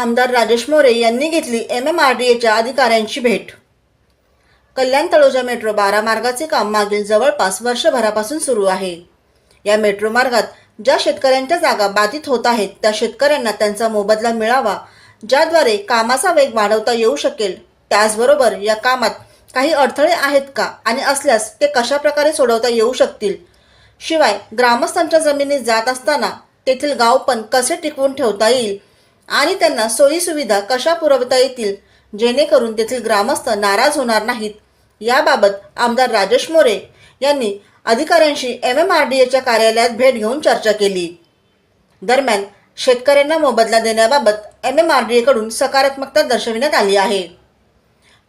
आमदार राजेश मोरे यांनी घेतली एम एम आर डी एच्या अधिकाऱ्यांची भेट. कल्याण तळोजा मेट्रो बारा मार्गाचे काम मागील जवळपास वर्षभरापासून सुरू आहे. या मेट्रो मार्गात ज्या शेतकऱ्यांच्या जागा बाधित होत आहेत त्या शेतकऱ्यांना त्यांचा मोबदला मिळावा ज्याद्वारे कामाचा वेग वाढवता येऊ शकेल त्याचबरोबर या कामात काही अडथळे आहेत का आणि असल्यास ते कशा प्रकारे सोडवता येऊ शकतील? शिवाय ग्रामस्थांच्या जमिनीत जात असताना तेथील गाव पण कसे टिकवून ठेवता येईल? आणि त्यांना सोयीसुविधा कशा पुरवता येतील? जेणेकरून तेथील ग्रामस्थ नाराज होणार नाहीत. याबाबत आमदार राजेश मोरे यांनी अधिकाऱ्यांशी एम एम आर डी एच्या कार्यालयात भेट घेऊन चर्चा केली. दरम्यान शेतकऱ्यांना मोबदला देण्याबाबत एम एम आर डी एकडून सकारात्मकता दर्शविण्यात आली आहे.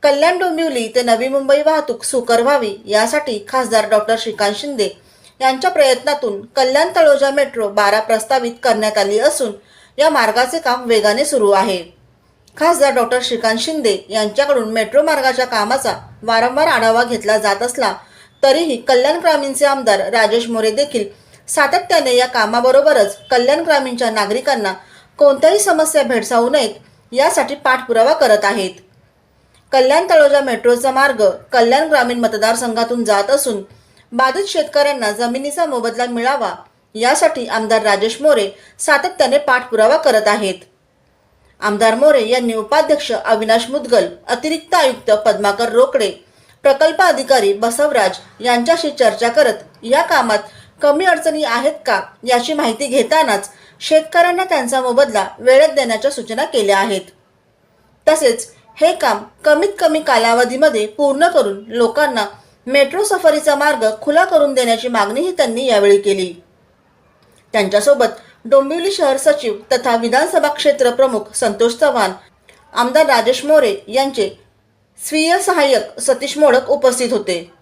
कल्याण डोंबिवली ते नवी मुंबई वाहतूक सुकर व्हावी यासाठी खासदार डॉक्टर श्रीकांत शिंदे यांच्या प्रयत्नातून कल्याण तळोजा मेट्रो बारा प्रस्तावित करण्यात आली असून या मार्गाचे काम वेगाने सुरू आहे. खासदार डॉक्टर श्रीकांत शिंदे यांच्याकडून मेट्रो मार्गाच्या कामाचा वारंवार आढावा घेतला जात असला तरीही कल्याण ग्रामीणचे आमदार राजेश मोरे देखील सातत्याने या कामाबरोबरच कल्याण ग्रामीणच्या नागरिकांना कोणत्याही समस्या भेडसावू नयेत यासाठी पाठपुरावा करत आहेत. कल्याण तळोजा मेट्रोचा मार्ग कल्याण ग्रामीण मतदारसंघातून जात असून बाधित शेतकऱ्यांना जमिनीचा मोबदला मिळावा यासाठी आमदार राजेश मोरे सातत्याने पाठपुरावा करत आहेत. आमदार मोरे यांनी उपाध्यक्ष अविनाश मुदगल अतिरिक्त आयुक्त पद्माकर रोकडे प्रकल्प अधिकारी बसवराज यांच्याशी चर्चा करत या कामात कमी अडचणी आहेत का याची माहिती घेतानाच शेतकऱ्यांना त्यांचा मोबदला वेळेत देण्याच्या सूचना केल्या आहेत. तसेच हे काम कमीत कमी कालावधीमध्ये पूर्ण करून लोकांना मेट्रो सफरीचा मार्ग खुला करून देण्याची मागणीही त्यांनी यावेळी केली. त्यांच्यासोबत डोंबिवली शहर सचिव तथा विधानसभा क्षेत्र प्रमुख संतोष चव्हाण आमदार राजेश मोरे यांचे स्वीय सहाय्यक सतीश मोडक उपस्थित होते.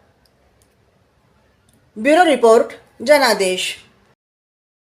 ब्युरो रिपोर्ट जनादेश.